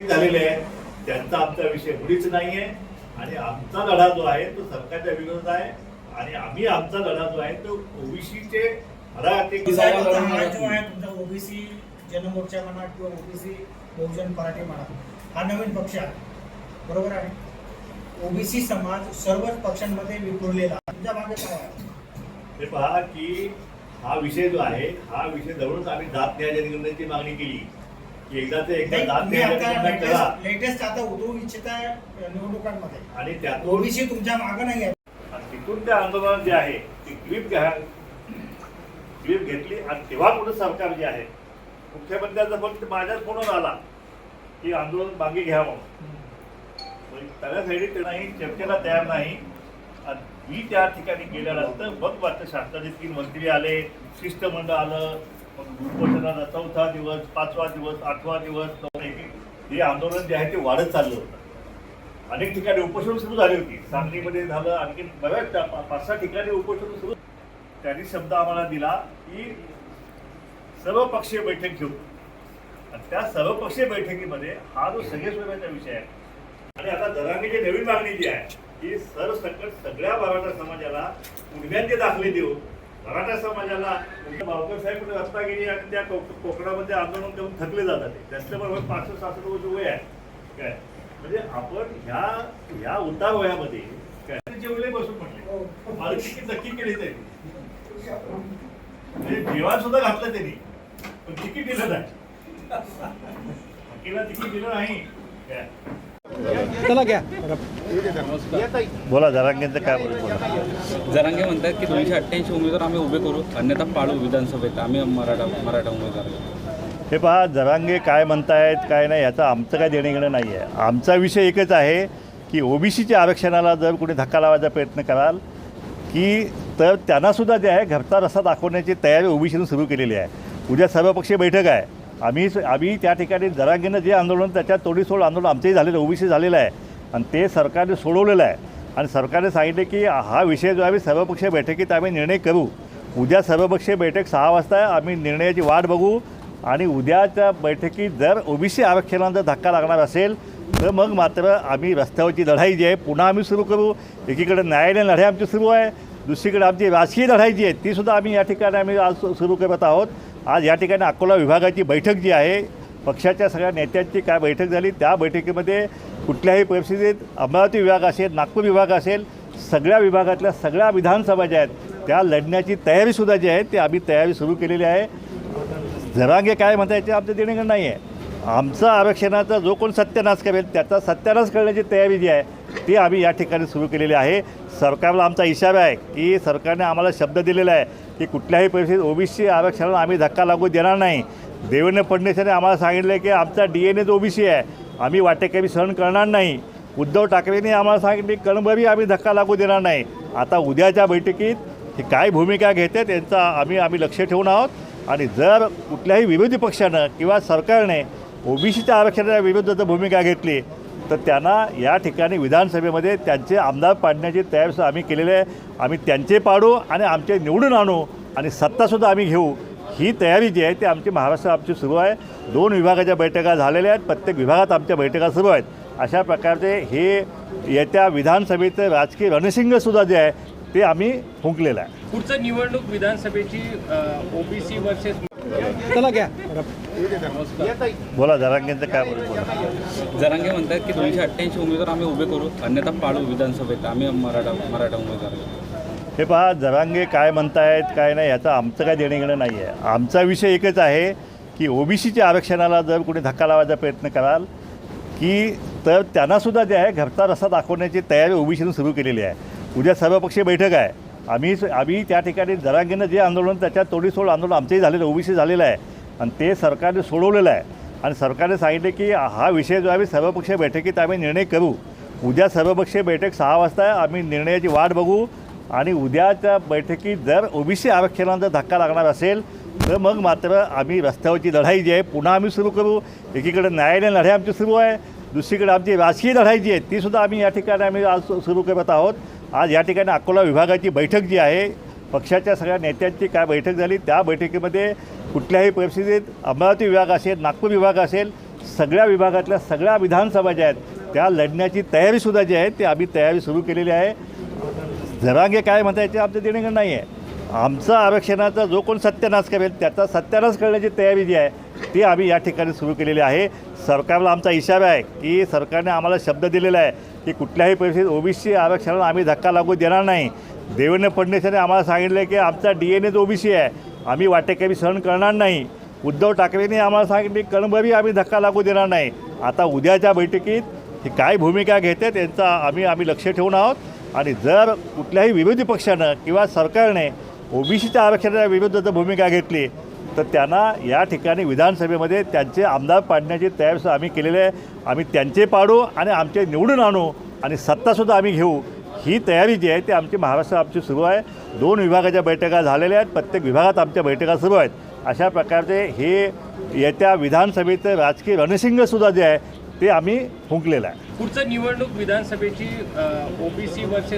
झालेले आहे. त्यांचा आमचा विषय मुळीच नाहीये. आणि आमचा लढा जो आहे तो सरकारच्या विरोधात आहे. आणि आम्ही आमचा लढा जो आहे तो ओबीसीचे हा ओबीसी जनमोर्चा म्हणा किंवा ओबीसी बहुजन मराठी म्हणा हा नवीन पक्ष आहे. बरोबर आहे? ओबीसी समाज सर्वच पक्षांमध्ये विखुरलेला. तुमच्या मागे काय आहे? हे पहा की हा विषय जो आहे हा विषय जवळच आम्ही जात न्याय निगमनाची मागणी केली. एकदा ते एकदा लेटेस्ट आता उतरू इच्छिताय निवडणुकांमध्ये. आणि त्यातून ओबीसी तुमच्या मागे नाही आहे. तिथून त्या आंदोलनात जे आहे ती ग्रीप घ्या. ग्रीप घेतली आणि तेव्हा पुढे सरकार जे आहे मुख्यमंत्र्यांचा फक्त माझ्याच फोनवर आला की आंदोलन मागे घ्यावं. म्हणजे त्याच्यासाठी ते नाही चर्चेला तयार नाही. आणि मी त्या ठिकाणी गेल्यानंतर मग मात्र शासनाचे तीन मंत्री आले शिष्टमंडळ आलं उपोषणाचा चौथा दिवस पाचवा दिवस आठवा दिवस हे आंदोलन जे आहे ते वाढत चाललं होतं. अनेक ठिकाणी उपोषण सुरू झाली होती. सांगलीमध्ये झालं आणखी बऱ्याच पाच सहा ठिकाणी उपोषण सुरू. त्यांनी शब्द आम्हाला दिला की सर्वपक्षीय बैठक घेऊ आणि त्या सर्वपक्षीय बैठकीमध्ये हा जो सगळे सोयीचा विषय आहे आणि आता दरांनी जी नवीन मागणी जी आहे की सरसकट सगळ्या मराठा समाजाला पुण्याचे दाखले देऊ मराठा समाजाला बावकर साहेब कुठे रत्नागिरी आणि त्या कोक- कोकणामध्ये आंदोलन करून थकले जातात. ते. त्यांच्याबरोबर पासष्ट सासष्ट वर्ष वय आहे. काय? म्हणजे आपण ह्या ह्या उतार वयामध्ये काय? जेवले बसून म्हटले. मला तिकीट नक्की केली त्यांनी म्हणजे जेवण सुद्धा घातलं त्यांनी. पण तिकीट दिलं नाही. बाकीला तिकीट दिलं नाही. काय? बोला जरांगेंचं काय बोला जरांगे म्हणतात की दोनशे अठ्ठ्याऐंशी उमेदवार आम्ही उभे करू अन्यथा पाळू विधानसभेत. आम्ही मराठा मराठा उमेदवार हे पहा जरांगे काय म्हणतायत काय नाही याचं आमचं काय देणं घेणं नाही आहे. आमचा विषय एकच आहे की ओबीसीच्या आरक्षणाला जर कोणी धक्का लावायचा प्रयत्न कराल की तर त्यांनासुद्धा जे आहे घरचा रस्ता दाखवण्याची तयारी ओबीसीनं सुरू केलेली आहे. उद्या सर्वपक्षीय बैठक आहे. आम्ही आम्ही त्या ठिकाणी जरांगेनं जे आंदोलन त्याच्यात तोडीसोड आंदोलन आमचंही झालेलं ओबीसी झालेलं आहे. आणि ते सरकारने सोडवलेलं आहे. आणि सरकारने सांगितले की हा विषय जो आम्ही सर्वपक्षीय बैठकीत आम्ही निर्णय करू. उद्या सर्वपक्षीय बैठक सहा वाजता आम्ही निर्णयाची वाट बघू. आणि उद्याच्या बैठकीत जर ओबीसी आरक्षणाला जर धक्का लागणार असेल तर मग मात्र आम्ही रस्त्यावरची लढाई जी आहे पुन्हा आम्ही सुरू करू. एकीकडे न्यायालयीन लढाई आमची सुरू आहे. दुसरीकडे आमची राजकीय लढाई जी आहे तीसुद्धा आम्ही या ठिकाणी आम्ही आज सुरू करत आहोत. आज या ठिकाणी अकोला विभागाची बैठक जी आहे पक्षाच्या सगळ्या नेत्यांची काय बैठक झाली त्या बैठकीमध्ये कुठल्याही परिस्थितीत अमरावती विभाग असेल नागपूर विभाग असेल सगळ्या विभागातल्या सगळ्या विधानसभा ज्या आहेत त्या लढण्याची तयारीसुद्धा जी आहे ती आम्ही तयारी सुरू केलेली आहे. जरांगे काय म्हणता याचे आमचं देणं नाही आहे आमचा आरक्षणाचा जो कोण सत्यानाश करेल त्याचा सत्यानाश करण्याची तयारी जी आहे ती आम्ही या ठिकाणी सुरू केलेली आहे. सरकारला आमचा इशारा आहे की सरकारने आम्हाला शब्द दिलेला आहे की कुठल्याही परिस्थितीत ओबीसी आरक्षणाला आम्ही धक्का लागू देणार नाही. देवेंद्र फडणवीसांनी आम्हाला सांगितलं की आमचा डी एन एच ओबीसी आहे आम्ही वाटेकरी सहन करणार नाही. उद्धव ठाकरेंनी आम्हाला सांगितले कणभरी आम्ही धक्का लागू देणार नाही. आता उद्याच्या बैठकीत ही काय भूमिका घेते त्यांचा आम्ही आम्ही लक्ष ठेवून आहोत. आणि जर कुठल्याही विरोधी पक्षानं किंवा सरकारने ओबीसीच्या आरक्षणाच्या विरुद्ध जर भूमिका घेतली तर त्यांना या ठिकाणी विधानसभेमध्ये त्यांचे आमदार पाडण्याची तयारीसुद्धा आम्ही केलेली आहे. आम्ही त्यांचे पाडू आणि आमचे निवडून आणू आणि सत्तासुद्धा आम्ही घेऊ. ही तयारी जी आहे ती आमची महाराष्ट्र आमची सुरू आहे. दोन विभागाच्या बैठका झालेल्या आहेत. प्रत्येक विभागात आमच्या बैठका सुरू आहेत. अशा प्रकारचे हे येत्या विधानसभेचं राजकीय रणसिंगसुद्धा जे आहे ते आम्ही फुंकलेलं आहे. पुढचं निवडणूक विधानसभेची ओबीसी वर्सेस बोला जरांगेंचं काय बोला? जरांगे म्हणतात की दोनशे अठ्ठ्याऐंशी उमेदवार आम्ही उभे करू अन्यथा पाळू विधानसभेत आम्ही मराठा मराठा उमेदवार. हे पहा जरांगे काय म्हणतायत काय नाही याचं आमचं काय देणं घेणं नाही आहे आमचा विषय एकच आहे की ओबीसीच्या आरक्षणाला जर कोणी धक्का लावायचा प्रयत्न कराल की तर त्यांनासुद्धा जे आहे घरचा रस्ता दाखवण्याची तयारी ओबीसीनं सुरू केलेली आहे. उद्या सर्वपक्षीय बैठक आहे. आम्ही आम्ही त्या ठिकाणी जरांगेनं जे आंदोलन त्याच्यात तोडीसोड आंदोलन आमचंही झालेलं ओबीसी झालेलं आहे. आणि ते सरकारने सोडवलेलं आहे. आणि सरकारने सांगितले की हा विषय जो आहे सर्वपक्षीय बैठकीत आम्ही निर्णय करू. उद्या सर्वपक्षीय बैठक सहा वाजता आहे. आम्ही निर्णयाची वाट बघू. आणि उद्याच्या बैठकीत जर ओबीसी आरक्षणाला जर धक्का लागणार असेल तर मग मात्र आम्ही रस्त्यावरची लढाई जी आहे पुन्हा आम्ही सुरू करू. एकीकडे न्यायालयीन लढाई आमची सुरू आहे. दुसरीकडे आमची राजकीय लढाई जी आहे तीसुद्धा आम्ही या ठिकाणी आम्ही आज सु- सुरू करत आहोत. आज या ठिकाणी अकोला विभागाची बैठक जी आहे पक्षाच्या सगळ्या नेत्यांची काय बैठक झाली त्या बैठकीमध्ये कुठल्याही परिस्थितीत अमरावती विभाग असेल नागपूर विभाग असेल सगळ्या विभागातल्या सगळ्या विधानसभा ज्या आहेत त्या लढण्याची तयारीसुद्धा जी आहे ती आम्ही तयारी सुरू केलेली आहे. जरांगे काय म्हणता याचे आमचं देणेघण नाही आहे आमचं आरक्षणाचा जो कोण सत्यानाश करेल त्याचा सत्यानाश करण्याची तयारी जी आहे ती आम्ही या ठिकाणी सुरू केलेली आहे. सरकारला आमचा इशारा आहे की सरकारने आम्हाला शब्द दिलेला आहे की कुठल्याही परिस्थितीत ओबीसी आरक्षणाला आम्ही धक्का लागू देणार नाही. देवेंद्र फडणवीसांनी आम्हाला सांगितलं की आमचा डी एन एच ओबीसी आहे आम्ही वाटेकरी सहन करणार नाही. उद्धव ठाकरेंनी आम्हाला सांगितले कणभरी आम्ही धक्का लागू देणार नाही. आता उद्याच्या बैठकीत ही काय भूमिका घेते त्यांचा आम्ही आम्ही लक्ष ठेवून आहोत. आणि जर कुठल्याही विरोधी पक्षानं किंवा सरकारने ओबीसीच्या आरक्षणाच्या विरुद्ध जर भूमिका घेतली तर त्यांना या ठिकाणी विधानसभेमध्ये त्यांचे आमदार पाडण्याची तयारी आम्ही केलेली आहे. आम्ही त्यांचे पाडू आणि आमचे निवडून आणू आणि सत्तासुद्धा आम्ही घेऊ. ही तयारी जी आहे ती आमची महाराष्ट्र आमची सुरू आहे. दोन विभागाच्या बैठका झालेल्या आहेत. प्रत्येक विभागात आमच्या बैठका सुरू आहेत. अशा प्रकारचे हे येत्या विधानसभेचं राजकीय रणशिंगसुद्धा जे आहे ते आम्ही फुंकलेलं आहे. पुढचं निवडणूक विधानसभेची ओबीसी वर्सेस